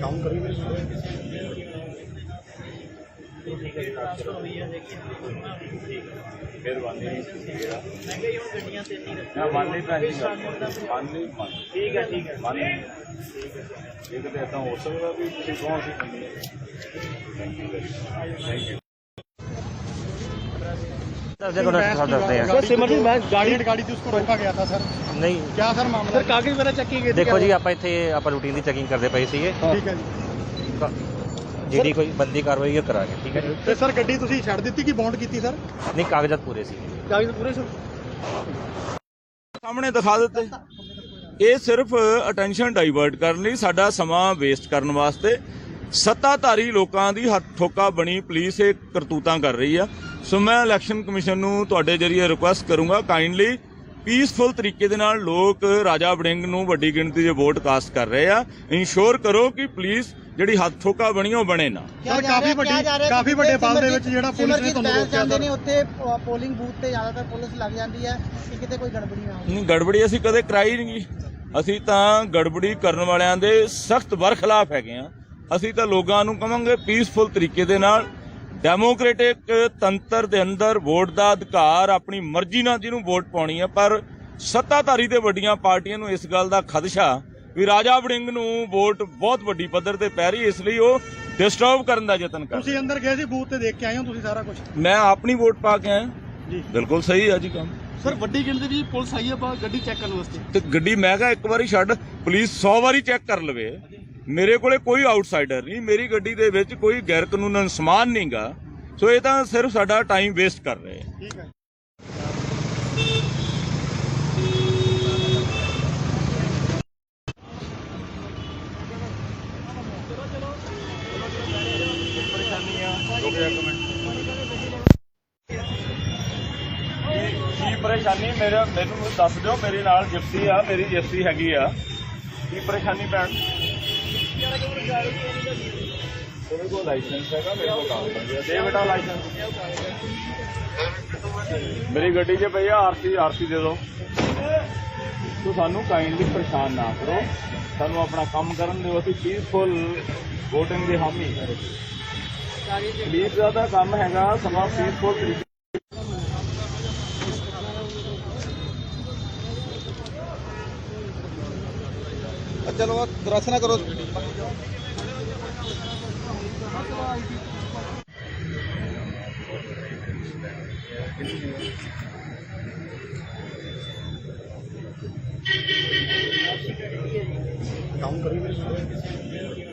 ਕੰਮ ਕਰੀ ਮੇਰੇ ਮਿਹਰਬਾਨੀ ਮੈਂ ਕਿਹਾ ਜੀ ਹੁਣ ਗੱਡੀਆਂ ਤੇ ਨਹੀਂ ਨਾ ਮੰਨ ਲਈ ਤਾਂ ਅਸੀਂ ਮੰਨ ਲਈ ਯੂ दर्ज करो सब दसते हैं सर सिमरजीत मैं गाड़ी गाड़ी थी उसको रोका गया था सर ਨਹੀਂ क्या सर मामला सर कागज वगैरह चेक किए ਦੇਖੋ ਜੀ ਆਪਾਂ ਇੱਥੇ ਆਪਾਂ ਰੂਟੀਨ ਦੀ ਚੈਕਿੰਗ ਕਰਦੇ ਪਏ ਸੀਗੇ ਠੀਕ ਹੈ ਜੀ ਜਿਹੜੀ ਕੋਈ ਬੰਦੀ ਕਾਰਵਾਈ ਉਹ ਕਰਾਂਗੇ ਠੀਕ ਹੈ ਜੀ ਤੇ ਸਰ ਗੱਡੀ ਤੁਸੀਂ ਛੱਡ ਦਿੱਤੀ ਕਿ ਬੌਂਡ ਕੀਤੀ ਸਰ ਨਹੀਂ ਕਾਗਜ਼ਾਤ ਪੂਰੇ ਸੀ ਕਾਗਜ਼ ਪੂਰੇ ਸਰ ਸਾਹਮਣੇ ਦਿਖਾ ਦਿੱਤੇ ਇਹ ਸਿਰਫ ਅਟੈਂਸ਼ਨ ਡਾਈਵਰਟ ਕਰਨ ਲਈ ਸਾਡਾ ਸਮਾਂ ਵੇਸਟ ਕਰਨ ਵਾਸਤੇ ਸੱਤਾਧਾਰੀ ਲੋਕਾਂ ਦੀ ਹੱਥ ਠੋਕਾ ਬਣੀ ਪੁਲਿਸ ਇਹ ਕਰਤੂਤਾਂ ਕਰ ਰਹੀ ਆ ਸੋ ਮੈਂ ਇਲੈਕਸ਼ਨ ਕਮਿਸ਼ਨ ਨੂੰ ਤੁਹਾਡੇ ਜਰੀਏ ਰਿਕੁਐਸਟ ਕਰੂੰਗਾ ਕਾਈਂਡਲੀ ਪੀਸਫੁਲ ਤਰੀਕੇ ਦੇ ਨਾਲ ਲੋਕ ਰਾਜਾ ਵੜਿੰਗ ਨੂੰ ਵੱਡੀ ਗਿਣਤੀ 'ਚ ਵੋਟ ਕਾਸਟ ਕਰ ਰਹੇ ਆ। ਇਨਸ਼ੋਰ ਕਰੋ ਕਿ ਪੁਲਿਸ ਜਿਹੜੀ ਹੱਥ ਠੋਕਾ ਬਣੀ ਉਹ ਬਣੇ ਨਾ। ਸਰ ਕਾਫੀ ਵੱਡੀ ਕਾਫੀ ਵੱਡੇ ਬਲ ਦੇ ਵਿੱਚ ਜਿਹੜਾ ਪੁਲਿਸ ਨੇ ਤੁਹਾਨੂੰ ਰੋਕਿਆ ਜਾਂਦੇ ਸਰ ਨੇ ਉੱਥੇ ਪੋਲਿੰਗ ਬੂਥ ਤੇ ਜ਼ਿਆਦਾਤਰ ਪੁਲਿਸ ਲੱਗ ਜਾਂਦੀ ਹੈ ਕਿ ਕਿਤੇ ਕੋਈ ਗੜਬੜੀ ਨਾ ਹੋਵੇ। ਨਹੀਂ ਗੜਬੜੀ ਅਸੀਂ ਕਦੇ ਕਰਾਈ ਨਹੀਂ ਅਸੀਂ ਤਾਂ ਗੜਬੜੀ ਕਰਨ ਵਾਲਿਆਂ ਦੇ ਸਖਤ ਬਰਖਲਾਫ ਹੈਗੇ ਆ। ਅਸੀਂ ਤਾਂ ਲੋਕਾਂ ਨੂੰ ਕਵਾਂਗੇ ਪੀਸਫੁਲ ਤਰੀਕੇ ਦੇ ਨਾਲ ਡੈਮੋਕ੍ਰੈਟਿਕ ਤੰਤਰ ਦੇ ਅੰਦਰ ਵੋਟ ਦਾ ਅਧਿਕਾਰ ਆਪਣੀ ਮਰਜ਼ੀ ਨਾਲ ਜਿਹਨੂੰ ਵੋਟ ਪਾਉਣੀ ਹੈ ਪਰ ਸੱਤਾਧਾਰੀ ਤੇ ਵੱਡੀਆਂ ਪਾਰਟੀਆਂ ਨੂੰ ਇਸ ਗੱਲ ਦਾ ਖਦਸ਼ਾ ਵੀ ਰਾਜਾ ਵੜਿੰਗ ਨੂੰ ਵੋਟ ਬਹੁਤ ਵੱਡੀ ਪੱਧਰ ਤੇ ਪੈ ਰਹੀ ਇਸ ਲਈ ਉਹ ਡਿਸਟਰਬ ਕਰਨ ਦਾ ਯਤਨ ਕਰ ਤੁਸੀਂ ਅੰਦਰ ਗਏ ਸੀ ਬੂਥ ਤੇ ਦੇਖ ਕੇ ਆਏ ਹੋ ਤੁਸੀਂ ਸਾਰਾ ਕੁਝ ਮੈਂ ਆਪਣੀ ਵੋਟ ਪਾ ਕੇ ਆਇਆ। ਜੀ। ਬਿਲਕੁਲ ਸਹੀ ਹੈ ਜੀ ਕੰਮ। ਸਰ ਵੱਡੀ ਗਿਣਤੀ ਵਿੱਚ ਪੁਲਿਸ ਆਈ ਹੈ ਬਾ ਗੱਡੀ ਚੈੱਕ ਕਰਨ ਵਾਸਤੇ। ਤੇ ਗੱਡੀ ਮੈਂ ਕਿਹਾ ਇੱਕ ਵਾਰੀ ਛੱਡ ਪੁਲਿਸ 100 ਵਾਰੀ ਚੈੱਕ ਕਰ ਲਵੇ। ਮੇਰੇ ਕੋਲੇ ਕੋਈ ਆਊਟਸਾਈਡਰ ਨਹੀਂ ਮੇਰੀ ਗੱਡੀ ਦੇ ਵਿੱਚ ਕੋਈ ਗੈਰ ਕਾਨੂੰਨ ਸਮਾਨ ਨਹੀਂਗਾ ਸੋ ਇਹ ਤਾਂ ਸਿਰਫ ਸਾਡਾ ਟਾਈਮ ਵੇਸਟ ਕਰ ਰਹੇ ਆ। ਠੀਕ ਹੈ। ਕੀ ਪਰੇਸ਼ਾਨੀ ਮੇਰਾ ਮੈਨੂੰ ਦੱਸ ਦਿਓ ਮੇਰੇ ਨਾਲ ਜਿਪਸੀ ਆ ਮੇਰੀ ਜਿਪਸੀ ਹੈਗੀ ਆ। ਕੀ ਪਰੇਸ਼ਾਨੀ ਭੈਣ? ਤੇਰੇ ਕੋਲ ਲਾਇਸੈਂਸ ਹੈਗਾ ਮੇਰੇ ਕੋਲ ਕਾਗਜ਼ ਹੈ ਦੇ ਬੇਟਾ ਲਾਇਸੈਂਸ ਮੇਰੀ ਗੱਡੀ 'ਚ ਪਈ ਆ ਆਰਸੀ ਆਰਸੀ ਦੇ ਦਿਓ ਤੂੰ ਸਾਨੂੰ ਕਾਈਂਡਲੀ ਪਰੇਸ਼ਾਨ ਨਾ ਕਰੋ। ਸਾਨੂੰ ਆਪਣਾ ਕੰਮ ਕਰਨ ਦਿਓ ਅਸੀਂ ਪੀਸਫੁਲ VOTING ਦੇ ਹਾਮੀ। ਪੁਲਿਸ ਦਾ ਤਾਂ ਕੰਮ ਹੈਗਾ ਸਮਾਂ ਪੀਸਫੁਲ ਚਲੋ ਰਸ ਨਾ ਕਰੋ। ਕੰਮ ਕਰੀ ਮੇਰੇ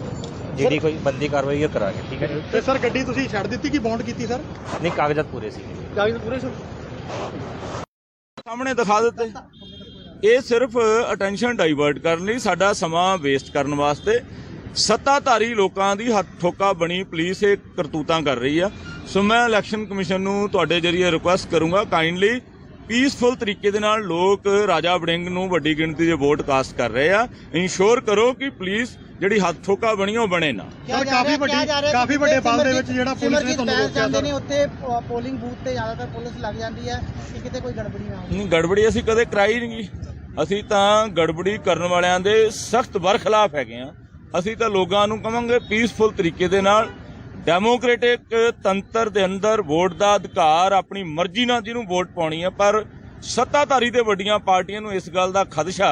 ਜਿਹੜੀ ਕੋਈ ਬੰਦੀ ਕਾਰਵਾਈ ਉਹ ਕਰਾਂਗੇ ਠੀਕ ਹੈ ਜੀ? ਤੇ ਸਰ ਗੱਡੀ ਤੁਸੀਂ ਛੱਡ ਦਿੱਤੀ ਕਿ ਬੌਂਡ ਕੀਤੀ ਸਰ? ਨਹੀਂ ਕਾਗਜ਼ਾਤ ਪੂਰੇ ਸੀ। ਕਾਗਜ਼ ਪੂਰੇ ਸਰ? ਸਾਹਮਣੇ ਦਿਖਾ ਦਿੱਤੇ। ਇਹ ਸਿਰਫ ਅਟੈਂਸ਼ਨ ਡਾਈਵਰਟ ਕਰਨ ਲਈ ਸਾਡਾ ਸਮਾਂ ਵੇਸਟ ਕਰਨ ਵਾਸਤੇ। ਸੱਤਾਧਾਰੀ ਲੋਕਾਂ ਦੀ ਹੱਥ ਠੋਕਾ ਬਣੀ ਪੁਲਿਸ ਇਹ ਕਰਤੂਤਾਂ ਕਰ ਰਹੀ ਆ। ਸੋ ਮੈਂ ਇਲੈਕਸ਼ਨ ਕਮਿਸ਼ਨ ਨੂੰ ਤੁਹਾਡੇ ਜਰੀਏ ਰਿਕੁਐਸਟ ਕਰੂੰਗਾ ਕਾਈਂਡਲੀ ਪੀਸਫੁਲ ਤਰੀਕੇ ਦੇ ਨਾਲ ਲੋਕ ਰਾਜਾ ਵੜਿੰਗ ਨੂੰ ਵੱਡੀ ਗਿਣਤੀ 'ਚ ਵੋਟ ਕਾਸਟ ਕਰ ਰਹੇ ਆ। ਇਨਸ਼ੋਰ ਕਰੋ ਕਿ ਪੁਲਿਸ ਜਿਹੜੀ ਹੱਥ ਠੋਕਾ ਬਣੀ ਉਹ ਬਣੇ ਨਾ। ਸਰ ਕਾਫੀ ਵੱਡੀ ਕਾਫੀ ਵੱਡੇ ਬਲ ਦੇ ਵਿੱਚ ਜਿਹੜਾ ਪੁਲਿਸ ਨੇ ਤੁਹਾਨੂੰ ਰੋਕਿਆ ਜਾਂਦੇ ਨੇ ਉੱਥੇ ਪੋਲਿੰਗ ਬੂਥ ਤੇ ਜ਼ਿਆਦਾਤਰ ਪੁਲਿਸ ਲੱਗ ਜਾਂਦੀ ਹੈ ਕਿ ਕਿਤੇ ਕੋਈ ਗੜਬੜੀ ਨਾ ਹੋਵੇ। ਨਹੀਂ ਗੜਬੜੀ ਅਸੀਂ ਕਦੇ ਕਰਾਈ ਨਹੀਂ ਅਸੀਂ ਤਾਂ ਗੜਬੜੀ ਕਰਨ ਵਾਲਿਆਂ ਦੇ ਸਖਤ ਬਰਖਲਾਫ ਹੈਗੇ ਆ ਅਸੀਂ ਤਾਂ ਲੋਕਾਂ ਨੂੰ ਕਵਾਂਗੇ ਪੀਸਫੁਲ ਤਰੀਕੇ ਦੇ ਨਾਲ ਡੈਮੋਕ੍ਰੈਟਿਕ ਤੰਤਰ ਦੇ ਅੰਦਰ ਵੋਟ ਦਾ ਅਧਿਕਾਰ ਆਪਣੀ ਮਰਜ਼ੀ ਨਾਲ ਜਿਹਨੂੰ ਵੋਟ ਪਾਉਣੀ ਹੈ ਪਰ ਸੱਤਾਧਾਰੀ ਤੇ ਵੱਡੀਆਂ ਪਾਰਟੀਆਂ ਨੂੰ ਇਸ ਗੱਲ ਦਾ ਖਦਸ਼ਾ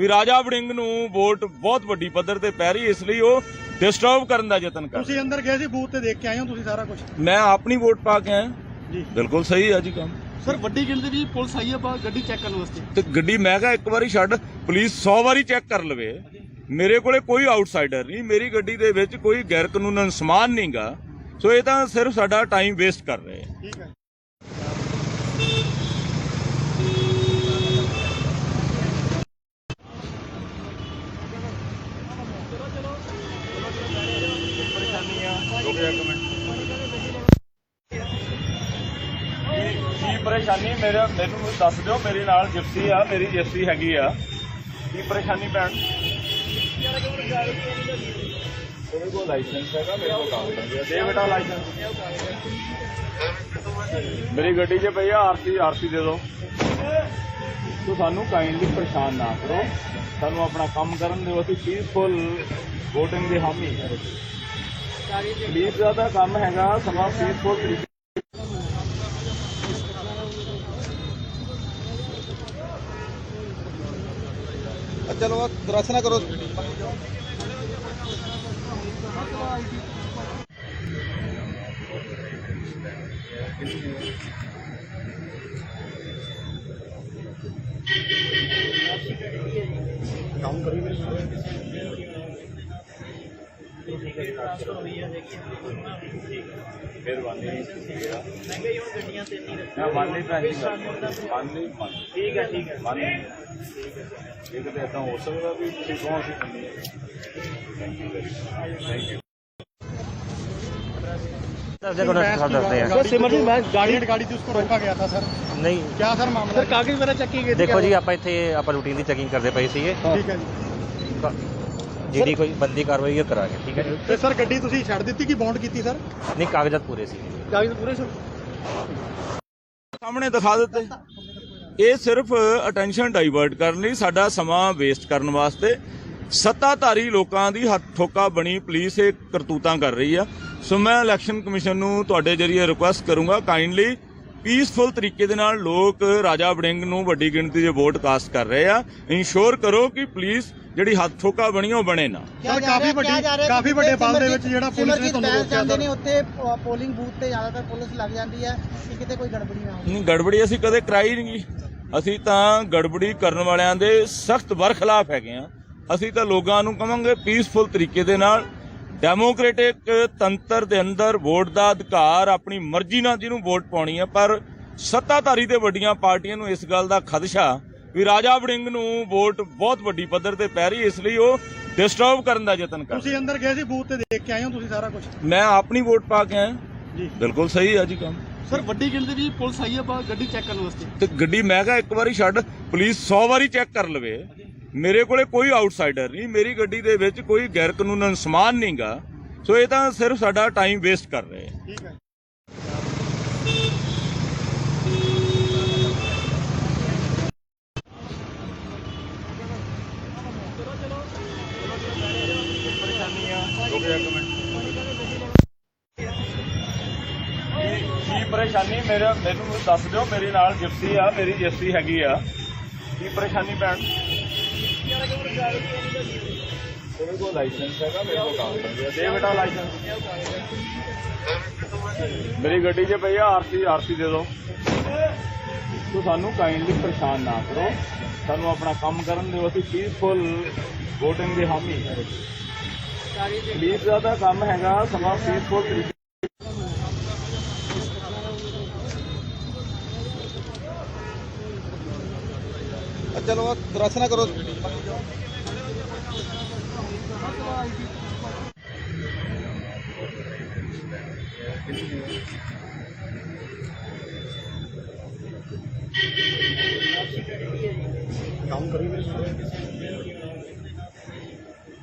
ਵੀ ਰਾਜਾ ਵੜਿੰਗ ਨੂੰ ਵੋਟ ਬਹੁਤ ਵੱਡੀ ਪੱਧਰ ਤੇ ਪੈ ਰਹੀ ਇਸ ਲਈ ਉਹ ਡਿਸਟਰਬ ਕਰਨ ਦਾ ਯਤਨ ਕਰ ਤੁਸੀਂ ਅੰਦਰ ਗਏ ਸੀ ਬੂਥ ਤੇ ਦੇਖ ਕੇ ਆਏ ਹੋ ਤੁਸੀਂ ਸਾਰਾ ਕੁਝ ਮੈਂ ਆਪਣੀ ਵੋਟ ਪਾ ਕੇ ਆਇਆ। ਜੀ। ਬਿਲਕੁਲ ਸਹੀ ਹੈ ਜੀ ਕੰਮ। ਸਰ ਵੱਡੀ ਗਿਣਤੀ ਵਿੱਚ ਪੁਲਿਸ ਆਈ ਹੈ ਬਾ ਗੱਡੀ ਚੈੱਕ ਕਰਨ ਵਾਸਤੇ। ਤੇ ਗੱਡੀ ਮੈਂ ਕਿਹਾ ਇੱਕ ਵਾਰੀ ਛੱਡ ਪੁਲਿਸ 100 ਵਾਰੀ ਚੈੱਕ ਕਰ ਲਵੇ। ਮੇਰੇ ਕੋਲੇ ਕੋਈ ਆਊਟਸਾਈਡਰ ਨਹੀਂ ਮੇਰੀ ਗੱਡੀ ਦੇ ਵਿੱਚ ਕੋਈ ਗੈਰ ਕਾਨੂੰਨ ਸਮਾਨ ਨਹੀਂਗਾ। ਸੋ ਇਹ ਤਾਂ ਸਿਰਫ ਸਾਡਾ ਟਾਈਮ ਵੇਸਟ ਕਰ ਰਹੇ ਆ ਠੀਕ ਹੈ। ਕੀ ਪਰੇਸ਼ਾਨੀ ਮੇਰੇ ਮੈਨੂੰ ਦੱਸ ਦਿਓ ਮੇਰੇ ਨਾਲ ਜਿਪਸੀ ਆ ਮੇਰੀ ਜਿਪਸੀ ਹੈਗੀ ਆ। ਕੀ ਪਰੇਸ਼ਾਨੀ ਭੈਣ? ਉਹਦੇ ਕੋਲ ਲਾਇਸੈਂਸ ਹੈਗਾ ਮੇਰੇ ਕੋਲ ਦੇ ਬੇਟਾ ਲਾਇਸੈਂਸ ਮੇਰੀ ਗੱਡੀ 'ਚ ਪਈ ਆ ਆਰਸੀ ਆਰਸੀ ਦੇ ਦਿਓ। ਤੋ ਸਾਨੂੰ ਕਾਈਂਡਲੀ ਪਰੇਸ਼ਾਨ ਨਾ ਕਰੋ। ਸਾਨੂੰ ਆਪਣਾ ਕੰਮ ਕਰਨ ਦਿਓ ਅਸੀਂ ਪੀਸਫੁਲ VOTING ਦੇ ਹਾਮੀ। ਹਾਂ ਪੁਲਿਸ ਦਾ ਤਾਂ ਕੰਮ ਹੈਗਾ ਸਮਾਂ ਪੀਸਫੁਲ ਤਰੀਕੇ ਚਲੋ ਰਸ ਨਾ ਕਰੋ ਟ੍ਰਾਂਸਫਰ ਹੋਈ ਹੈ ਦੇਖੀ ਮਿਹਰਬਾਨੀ ਮਹਿੰਗਾਈ ਹੁਣ ਗੱਡੀਆਂ ਤੇ ਨਹੀਂ ਮੈਂ ਮੰਨ ਲਈ ਭੈਣ ਜੀ ਮੰਨ ਲਈ ਮੰਨ ਲਈ। ਠੀਕ ਹੈ ਠੀਕ ਹੈ ਮੰਨ ਲਈ ਇਹ ਕਿਤੇ ਏਦਾਂ ਹੋ ਸਕਦਾ ਵੀ ਤੁਸੀਂ ਕੌਣ ਸੀ ਕੰਨੀ ਥੈਂਕ ਯੂ दर्ज है गुना साथ दसते हैं सर सिमरजीत मैं गाड़ी गाड़ी थी उसको रोका गया था सर ਨਹੀਂ क्या सर मामला सर कागज वगैरह चेक किए ਦੇਖੋ ਜੀ ਆਪਾਂ ਇੱਥੇ ਆਪਾਂ ਰੂਟੀਨ ਦੀ ਚੈਕਿੰਗ ਕਰਦੇ ਪਏ ਸੀਗੇ ਠੀਕ ਹੈ ਜੀ ਜਿਹੜੀ ਕੋਈ ਬੰਦੀ ਕਾਰਵਾਈ ਉਹ ਕਰਾਂਗੇ ਠੀਕ ਹੈ ਜੀ? ਤੇ ਸਰ ਗੱਡੀ ਤੁਸੀਂ ਛੱਡ ਦਿੱਤੀ ਕਿ ਬੌਂਡ ਕੀਤੀ ਸਰ? ਨਹੀਂ ਕਾਗਜ਼ਾਤ ਪੂਰੇ ਸੀ। ਕਾਗਜ਼ ਪੂਰੇ ਸਰ? ਸਾਹਮਣੇ ਦਿਖਾ ਦਿੱਤੇ। ਇਹ ਸਿਰਫ ਅਟੈਂਸ਼ਨ ਡਾਈਵਰਟ ਕਰਨ ਲਈ ਸਾਡਾ ਸਮਾਂ ਵੇਸਟ ਕਰਨ ਵਾਸਤੇ। ਸੱਤਾਧਾਰੀ ਲੋਕਾਂ ਦੀ ਹੱਥ ਠੋਕਾ ਬਣੀ ਪੁਲਿਸ ਇਹ ਕਰਤੂਤਾਂ ਕਰ ਰਹੀ ਆ। ਸੋ ਮੈਂ ਇਲੈਕਸ਼ਨ ਕਮਿਸ਼ਨ ਨੂੰ ਤੁਹਾਡੇ ਜਰੀਏ ਰਿਕੁਐਸਟ ਕਰੂੰਗਾ ਕਾਈਂਡਲੀ ਪੀਸਫੁਲ ਤਰੀਕੇ ਦੇ ਨਾਲ ਲੋਕ ਰਾਜਾ ਵੜਿੰਗ ਨੂੰ ਵੱਡੀ ਗਿਣਤੀ 'ਚ ਵੋਟ ਕਾਸਟ ਕਰ ਰਹੇ ਆ। ਇਨਸ਼ੋਰ ਕਰੋ ਕਿ ਪੁਲਿਸ ਜਿਹੜੀ ਹੱਥ ਠੋਕਾ ਬਣੀ ਉਹ ਬਣੇ ਨਾ। ਸਰ ਕਾਫੀ ਵੱਡੀ ਕਾਫੀ ਵੱਡੇ ਬਲ ਦੇ ਵਿੱਚ ਜਿਹੜਾ ਪੁਲਿਸ ਨੇ ਤੁਹਾਨੂੰ ਰੋਕਿਆ ਜਾਂਦੇ ਨੇ ਉੱਥੇ ਪੋਲਿੰਗ ਬੂਥ ਤੇ ਜ਼ਿਆਦਾਤਰ ਪੁਲਿਸ ਲੱਗ ਜਾਂਦੀ ਹੈ ਕਿ ਕਿਤੇ ਕੋਈ ਗੜਬੜੀ ਨਾ ਹੋਵੇ। ਨਹੀਂ ਗੜਬੜੀ ਅਸੀਂ ਕਦੇ ਕਰਾਈ ਨਹੀਂ ਅਸੀਂ ਤਾਂ ਗੜਬੜੀ ਕਰਨ ਵਾਲਿਆਂ ਦੇ ਸਖਤ ਬਰਖਲਾਫ ਹੈਗੇ ਆ। ਅਸੀਂ ਤਾਂ ਲੋਕਾਂ ਨੂੰ ਕਵਾਂਗੇ ਪੀਸਫੁਲ ਤਰੀਕੇ ਦੇ ਨਾਲ ਡੈਮੋਕ੍ਰੈਟਿਕ ਤੰਤਰ ਦੇ ਅੰਦਰ ਵੋਟ ਦਾ ਅਧਿਕਾਰ ਆਪਣੀ ਮਰਜ਼ੀ ਨਾਲ ਜਿਹਨੂੰ ਵੋਟ ਪਾਉਣੀ ਹੈ ਪਰ ਸੱਤਾਧਾਰੀ ਤੇ ਵੱਡੀਆਂ ਪਾਰਟੀਆਂ ਨੂੰ ਇਸ ਗੱਲ ਦਾ ਖਦਸ਼ਾ ਵੀ ਰਾਜਾ ਵੜਿੰਗ ਨੂੰ ਵੋਟ ਬਹੁਤ ਵੱਡੀ ਪੱਧਰ ਤੇ ਪੈ ਰਹੀ ਇਸ ਲਈ ਉਹ ਡਿਸਟਰਬ ਕਰਨ ਦਾ ਯਤਨ ਕਰ ਤੁਸੀਂ ਅੰਦਰ ਗਏ ਸੀ ਬੂਥ ਤੇ ਦੇਖ ਕੇ ਆਏ ਹੋ ਤੁਸੀਂ ਸਾਰਾ ਕੁਝ ਮੈਂ ਆਪਣੀ ਵੋਟ ਪਾ ਕੇ ਆਇਆ। ਜੀ। ਬਿਲਕੁਲ ਸਹੀ ਹੈ ਜੀ ਕੰਮ। ਸਰ ਵੱਡੀ ਗਿਣਤੀ ਦੀ ਪੁਲਿਸ ਆਈ ਹੈ ਬਾ ਗੱਡੀ ਚੈੱਕ ਕਰਨ ਵਾਸਤੇ। ਤੇ ਗੱਡੀ ਮੈਂ ਕਿਹਾ ਇੱਕ ਵਾਰੀ ਛੱਡ ਪੁਲਿਸ 100 ਵਾਰੀ ਚੈੱਕ ਕਰ ਲਵੇ। ਮੇਰੇ ਕੋਲੇ ਕੋਈ ਆਊਟਸਾਈਡਰ ਨਹੀਂ ਮੇਰੀ ਗੱਡੀ ਦੇ ਵਿੱਚ ਕੋਈ ਗੈਰ ਕਾਨੂੰਨ ਸਮਾਨ ਨਹੀਂਗਾ। ਸੋ ਇਹ ਤਾਂ ਸਿਰਫ ਸਾਡਾ ਟਾਈਮ ਵੇਸਟ ਕਰ ਰਹੇ ਠੀਕ ਹੈ। ਕੀ ਪਰੇਸ਼ਾਨੀ? ਮੇਰੇ ਮੈਨੂੰ ਦੱਸ ਦਿਓ, ਮੇਰੇ ਨਾਲ ਜਿਪਸੀ ਆ, ਮੇਰੀ ਜਿਪਸੀ ਹੈਗੀ ਆ। ਕੀ ਪਰੇਸ਼ਾਨੀ ਭੈਣ? ਉਹਦੇ ਕੋਲ ਲਾਇਸੈਂਸ ਹੈਗਾ, ਮੇਰੇ ਕੋਲ ਕੰਮ ਦੇ ਬੇਟਾ ਲਾਇਸੈਂਸ ਮੇਰੀ ਗੱਡੀ 'ਚ ਪਈ ਆ ਆਰਸੀ ਆਰਸੀ ਦੇ ਦਿਓ ਤੋ ਸਾਨੂੰ ਕਾਈਂਡਲੀ ਪਰੇਸ਼ਾਨ ਨਾ ਕਰੋ। ਸਾਨੂੰ ਆਪਣਾ ਕੰਮ ਕਰਨ ਦਿਓ, ਅਸੀਂ ਪੀਸਫੁਲ ਵੋਟਿੰਗ ਦੇ ਹਾਮੀ। ਹਾਂ ਪੁਲਿਸ ਦਾ ਤਾਂ ਕੰਮ ਹੈਗਾ ਸਮਾਂ ਪੀਸਫੁਲ ਤਰੀਕੇ ਚਲੋ ਰਸ ਨਾ ਕਰੋ ਕੰਮ ਕਰੀ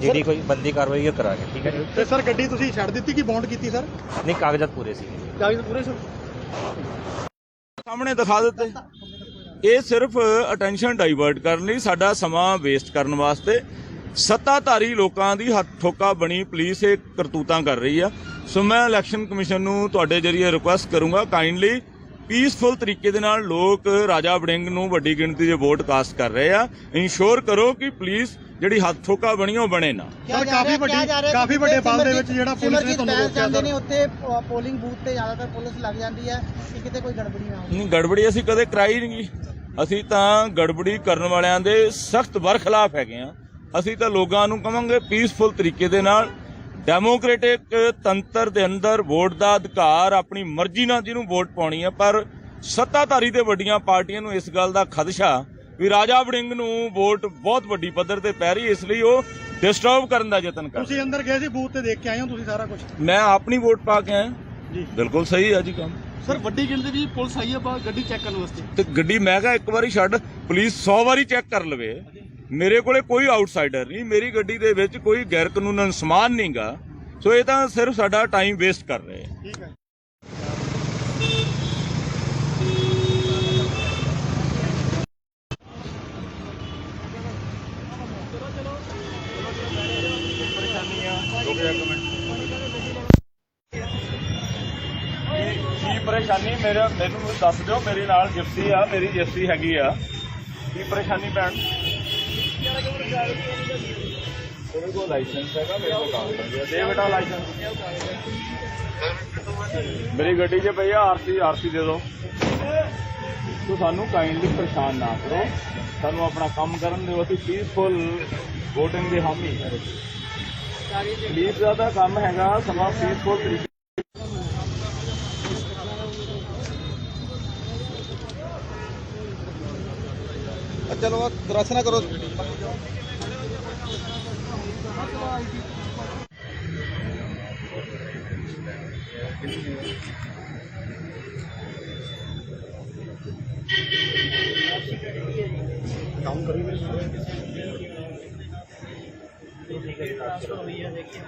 ਜਿਹੜੀ ਕੋਈ ਬੰਦੀ ਕਾਰਵਾਈ ਉਹ ਕਰਾਂਗੇ ਠੀਕ ਹੈ ਜੀ? ਤੇ ਸਰ ਗੱਡੀ ਤੁਸੀਂ ਛੱਡ ਦਿੱਤੀ ਕਿ ਬੌਂਡ ਕੀਤੀ ਸਰ? ਨਹੀਂ ਕਾਗਜ਼ਾਤ ਪੂਰੇ ਸੀ। ਕਾਗਜ਼ ਪੂਰੇ ਸਰ? ਸਾਹਮਣੇ ਦਿਖਾ ਦਿੱਤੇ। ਇਹ ਸਿਰਫ ਅਟੈਂਸ਼ਨ ਡਾਈਵਰਟ ਕਰਨ ਲਈ ਸਾਡਾ ਸਮਾਂ ਵੇਸਟ ਕਰਨ ਵਾਸਤੇ ਸੱਤਾਧਾਰੀ ਲੋਕਾਂ ਦੀ ਹੱਥ ਠੋਕਾ ਬਣੀ ਪੁਲਿਸ ਇਹ ਕਰਤੂਤਾਂ ਕਰ ਰਹੀ ਆ। ਸੋ ਮੈਂ ਇਲੈਕਸ਼ਨ ਕਮਿਸ਼ਨ ਨੂੰ ਤੁਹਾਡੇ ਜਰੀਏ ਰਿਕੁਐਸਟ ਕਰੂੰਗਾ ਕਾਈਂਡਲੀ ਪੀਸਫੁਲ ਤਰੀਕੇ ਦੇ ਨਾਲ ਲੋਕ ਰਾਜਾ ਵੜਿੰਗ ਨੂੰ ਵੱਡੀ ਗਿਣਤੀ 'ਚ ਵੋਟ ਕਾਸਟ ਕਰ ਰਹੇ ਆ। ਇਨਸ਼ੋਰ ਕਰੋ ਕਿ ਪੁਲਿਸ ਜਿਹੜੀ ਹੱਥ ਠੋਕਾ ਬਣੀ ਉਹ ਬਣੇ ਨਾ। ਸਰ, ਕਾਫੀ ਵੱਡੀ- ਕਾਫੀ ਵੱਡੇ ਬਲ ਦੇ ਵਿੱਚ ਜਿਹੜਾ ਪੁਲਿਸ ਨੇ ਤੁਹਾਨੂੰ ਰੋਕਿਆ ਜਾਂਦੇ ਨੇ ਸਰ। ਉੱਥੇ ਪੋਲਿੰਗ ਬੂਥ ਤੇ ਜ਼ਿਆਦਾਤਰ ਪੁਲਿਸ ਲੱਗ ਜਾਂਦੀ ਹੈ ਕਿ ਕਿਤੇ ਕੋਈ ਗੜਬੜੀ ਨਾ ਹੋਵੇ। ਨਹੀਂ ਗੜਬੜੀ ਅਸੀਂ ਕਦੇ ਕਰਾਈ ਨਹੀਂ ਅਸੀਂ ਤਾਂ ਗੜਬੜੀ ਕਰਨ ਵਾਲਿਆਂ ਦੇ ਸਖਤ ਬਰਖਲਾਫ ਹੈਗੇ ਆ। ਅਸੀਂ ਤਾਂ ਲੋਕਾਂ ਨੂੰ ਕਵਾਂਗੇ ਪੀਸਫੁਲ ਤਰੀਕੇ ਦੇ ਨਾਲ ਡੈਮੋਕ੍ਰੈਟਿਕ ਤੰਤਰ ਦੇ ਅੰਦਰ ਵੋਟ ਦਾ ਅਧਿਕਾਰ ਆਪਣੀ ਮਰਜ਼ੀ ਨਾਲ ਜਿਹਨੂੰ ਵੋਟ ਪਾਉਣੀ ਹੈ ਪਰ ਸੱਤਾਧਾਰੀ ਤੇ ਵੱਡੀਆਂ ਪਾਰਟੀਆਂ ਨੂੰ ਇਸ ਗੱਲ ਦਾ ਖਦਸ਼ਾ ਵੀ ਰਾਜਾ ਵੜਿੰਗ ਨੂੰ ਵੋਟ ਬਹੁਤ ਵੱਡੀ ਪੱਧਰ ਤੇ ਪੈ ਰਹੀ ਇਸ ਲਈ ਉਹ ਡਿਸਟਰਬ ਕਰਨ ਦਾ ਯਤਨ ਕਰ ਤੁਸੀਂ ਅੰਦਰ ਗਏ ਸੀ ਬੂਥ ਤੇ ਦੇਖ ਕੇ ਆਏ ਹੋ ਤੁਸੀਂ ਸਾਰਾ ਕੁਝ ਮੈਂ ਆਪਣੀ ਵੋਟ ਪਾ ਕੇ ਆਇਆ। ਜੀ। ਬਿਲਕੁਲ ਸਹੀ ਹੈ ਜੀ ਕੰਮ। ਸਰ ਵੱਡੀ ਗਿਣਤੀ ਦੀ ਪੁਲਿਸ ਆਈ ਹੈ ਬਾ ਗੱਡੀ ਚੈੱਕ ਕਰਨ ਵਾਸਤੇ। ਤੇ ਗੱਡੀ ਮੈਂ ਕਿਹਾ ਇੱਕ ਵਾਰੀ ਛੱਡ ਪੁਲਿਸ 100 ਵਾਰੀ ਚੈੱਕ ਕਰ ਲਵੇ। ਮੇਰੇ ਕੋਲੇ ਕੋਈ ਆਊਟਸਾਈਡਰ ਨਹੀਂ ਮੇਰੀ ਗੱਡੀ ਦੇ ਵਿੱਚ ਕੋਈ ਗੈਰ ਕਾਨੂੰਨ ਸਮਾਨ ਨਹੀਂਗਾ। ਸੋ ਇਹ ਤਾਂ ਸਿਰਫ ਸਾਡਾ ਟਾਈਮ ਵੇਸਟ ਕਰ ਰਹੇ ਠੀਕ ਹੈ। ਕੀ ਪਰੇਸ਼ਾਨੀ ਮੇਰੇ ਮੈਨੂੰ ਦੱਸ ਦਿਓ ਮੇਰੇ ਨਾਲ ਜਿਪਸੀ ਆ ਮੇਰੀ ਜਿਪਸੀ ਹੈਗੀ ਆ। ਕੀ ਪਰੇਸ਼ਾਨੀ ਭੈਣ? ਤੇਰੇ ਕੋਲ ਲਾਇਸੈਂਸ ਹੈਗਾ ਮੇਰੇ ਕੋਲ ਕੰਮ ਕਰਦੀ ਆ ਦੇ ਬੇਟਾ ਲਾਇਸੈਂਸ ਮੇਰੀ ਗੱਡੀ 'ਚ ਪਈ ਆ ਆਰਸੀ ਆਰਸੀ ਦੇ ਦਿਓ ਤੂੰ ਸਾਨੂੰ ਕਾਈਂਡਲੀ ਪਰੇਸ਼ਾਨ ਨਾ ਕਰੋ। ਸਾਨੂੰ ਆਪਣਾ ਕੰਮ ਕਰਨ ਦਿਓ। ਅਸੀਂ ਪੀਸਫੁਲ VOTING ਦੇ ਹਾਮੀ ਪੁਲਿਸ ਦਾ ਤਾਂ ਕੰਮ ਹੈਗਾ ਸਮਾਂ ਪੀਸਫੁਲ ਤਰੀਕੇ ਚਲੋ ਦਰਸ਼ਨ ਕਰੋ। ਟ੍ਰਾਂਸਫਰ ਹੋਈ ਹੈ ਦੇਖੀ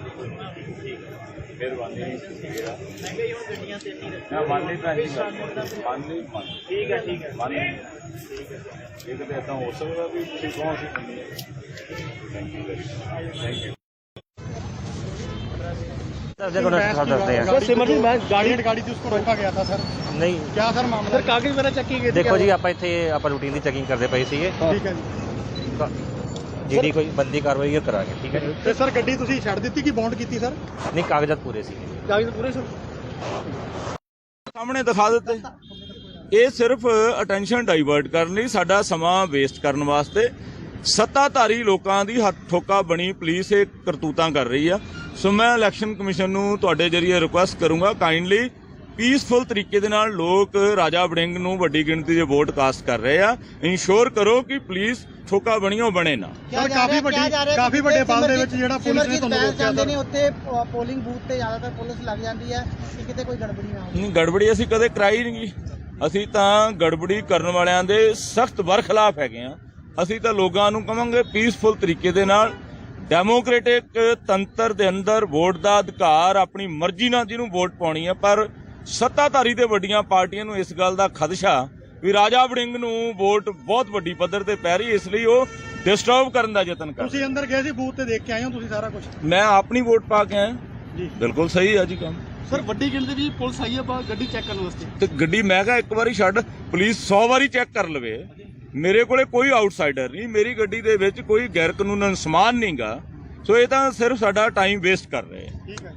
ਮਿਹਰਬਾਨੀ ਮਹਿੰਗੇ ਹੀ ਹੁਣ ਗੱਡੀਆਂ ਤੇ ਨਹੀਂ ਰੱਖੀ ਮੈਂ ਮੰਨ ਲਈ ਭੈਣ ਜੀ ਗੱਲ। ਮੰਨ ਲਈ ਮੰਨ ਲਈ। ਠੀਕ ਹੈ ਠੀਕ ਹੈ ਮੰਨ ਲਈ ਇਹ ਕਿਤੇ ਏਦਾਂ ਹੋ ਸਕਦਾ ਵੀ ਤੁਸੀਂ ਕਹੋ ਅਸੀਂ ਮੰਨੀਏ ਥੈਂਕ ਯੂ ਥੈਂਕ ਯੂ दर्ज गुना साहब दसते हैं सर सिमरजीत मैं गाड़ी गाड़ी थी उसको रोका गया था सर ਨਹੀਂ क्या सर मामला सर कागज वगैरह चेक किए गए ਦੇਖੋ ਜੀ ਆਪਾਂ ਇੱਥੇ ਆਪਾਂ ਰੂਟੀਨ ਦੀ ਚੈਕਿੰਗ ਕਰਦੇ ਪਏ ਸੀਗੇ ਠੀਕ ਹੈ ਜੀ ਜਿਹੜੀ ਕੋਈ ਬੰਦੀ ਕਾਰਵਾਈ ਉਹ ਕਰਾਂਗੇ ਠੀਕ ਹੈ ਜੀ? ਤੇ ਸਰ ਗੱਡੀ ਤੁਸੀਂ ਛੱਡ ਦਿੱਤੀ ਕਿ ਬੌਂਡ ਕੀਤੀ ਸਰ? ਨਹੀਂ ਕਾਗਜ਼ਾਤ ਪੂਰੇ ਸੀਗੇ। ਕਾਗਜ਼ ਪੂਰੇ ਸਰ? ਸਾਹਮਣੇ ਦਿਖਾ ਦਿੱਤੇ। ਇਹ ਸਿਰਫ ਅਟੈਂਸ਼ਨ ਡਾਈਵਰਟ ਕਰਨ ਲਈ ਸਾਡਾ ਸਮਾਂ ਵੇਸਟ ਕਰਨ ਵਾਸਤੇ। ਸੱਤਾਧਾਰੀ ਲੋਕਾਂ ਦੀ ਹੱਥ ਠੋਕਾ ਬਣੀ ਪੁਲਿਸ ਇਹ ਕਰਤੂਤਾਂ ਕਰ ਰਹੀ ਆ। ਸੋ ਮੈਂ ਇਲੈਕਸ਼ਨ ਕਮਿਸ਼ਨ ਨੂੰ ਤੁਹਾਡੇ ਜਰੀਏ ਰਿਕੁਐਸਟ ਕਰੂੰਗਾ ਕਾਈਂਡਲੀ ਪੀਸਫੁਲ ਤਰੀਕੇ ਦੇ ਨਾਲ ਲੋਕ ਰਾਜਾ ਵੜਿੰਗ ਨੂੰ ਵੱਡੀ ਗਿਣਤੀ 'ਚ ਵੋਟ ਕਾਸਟ ਕਰ ਰਹੇ ਆ। ਇਨਸ਼ੋਰ ਕਰੋ ਕਿ ਪੁਲਿਸ ਠੋਕਾ ਬਣੀ ਉਹ ਬਣੇ ਨਾ। ਸਰ, ਕਾਫੀ ਵੱਡੀ- ਕਾਫੀ ਵੱਡੇ ਬਲ ਦੇ ਵਿੱਚ ਜਿਹੜਾ ਪੁਲਿਸ ਨੇ ਤੁਹਾਨੂੰ ਰੋਕਿਆ ਜਾਂਦੇ ਨੇ। ਉੱਥੇ ਪੋਲਿੰਗ ਬੂਥ ਤੇ ਜ਼ਿਆਦਾਤਰ ਪੁਲਿਸ ਲੱਗ ਜਾਂਦੀ ਹੈ ਕਿ ਕਿਤੇ ਕੋਈ ਗੜਬੜੀ ਨਾ ਹੋਵੇ। ਨਹੀਂ ਗੜਬੜੀ ਅਸੀਂ ਕਦੇ ਕਰਾਈ ਨਹੀਂ ਅਸੀਂ ਤਾਂ ਗੜਬੜੀ ਕਰਨ ਵਾਲਿਆਂ ਦੇ ਸਖਤ ਬਰਖਲਾਫ ਹੈਗੇ ਆ ਅਸੀਂ ਤਾਂ ਲੋਕਾਂ ਨੂੰ ਕਵਾਂਗੇ ਪੀਸਫੁਲ ਤਰੀਕੇ ਦੇ ਨਾਲ ਡੈਮੋਕ੍ਰੈਟਿਕ ਤੰਤਰ ਦੇ ਅੰਦਰ ਵੋਟ ਦਾ ਅਧਿਕਾਰ ਆਪਣੀ ਮਰਜ਼ੀ ਨਾਲ ਜਿਹਨੂੰ ਵੋਟ ਪਾਉਣੀ ਹੈ ਪਰ ਸੱਤਾਧਾਰੀ ਤੇ ਵੱਡੀਆਂ ਪਾਰਟੀਆਂ ਨੂੰ ਇਸ ਗੱਲ ਦਾ ਖਦਸ਼ਾ ਵੀ ਰਾਜਾ ਵੜਿੰਗ ਨੂੰ ਵੋਟ ਬਹੁਤ ਵੱਡੀ ਪੱਧਰ ਤੇ ਪੈ ਰਹੀ ਇਸ ਲਈ ਉਹ ਡਿਸਟਰਬ ਕਰਨ ਦਾ ਯਤਨ ਕਰ ਤੁਸੀਂ ਅੰਦਰ ਗਏ ਸੀ ਬੂਥ ਤੇ ਦੇਖ ਕੇ ਆਏ ਹੋ ਤੁਸੀਂ ਸਾਰਾ ਕੁਝ ਮੈਂ ਆਪਣੀ ਵੋਟ ਪਾ ਕੇ ਆਇਆ। ਜੀ। ਬਿਲਕੁਲ ਸਹੀ ਹੈ ਜੀ ਕੰਮ। ਸਰ ਵੱਡੀ ਗਿਣਤੀ ਦੀ ਪੁਲਿਸ ਆਈ ਹੈ ਬਾ ਗੱਡੀ ਚੈੱਕ ਕਰਨ ਵਾਸਤੇ। ਤੇ ਗੱਡੀ ਮੈਂ ਕਿਹਾ ਇੱਕ ਵਾਰੀ ਛੱਡ ਪੁਲਿਸ 100 ਵਾਰੀ ਚੈੱਕ ਕਰ ਲਵੇ। ਮੇਰੇ ਕੋਲੇ ਕੋਈ ਆਊਟਸਾਈਡਰ ਨਹੀਂ ਮੇਰੀ ਗੱਡੀ ਦੇ ਵਿੱਚ ਕੋਈ ਗੈਰ ਕਾਨੂੰਨ ਸਮਾਨ ਨਹੀਂਗਾ ਸੋ ਇਹ ਤਾਂ ਸਿਰਫ ਸਾਡਾ ਟਾਈਮ ਵੇਸਟ ਕਰ ਰਹੇ ਹੈ।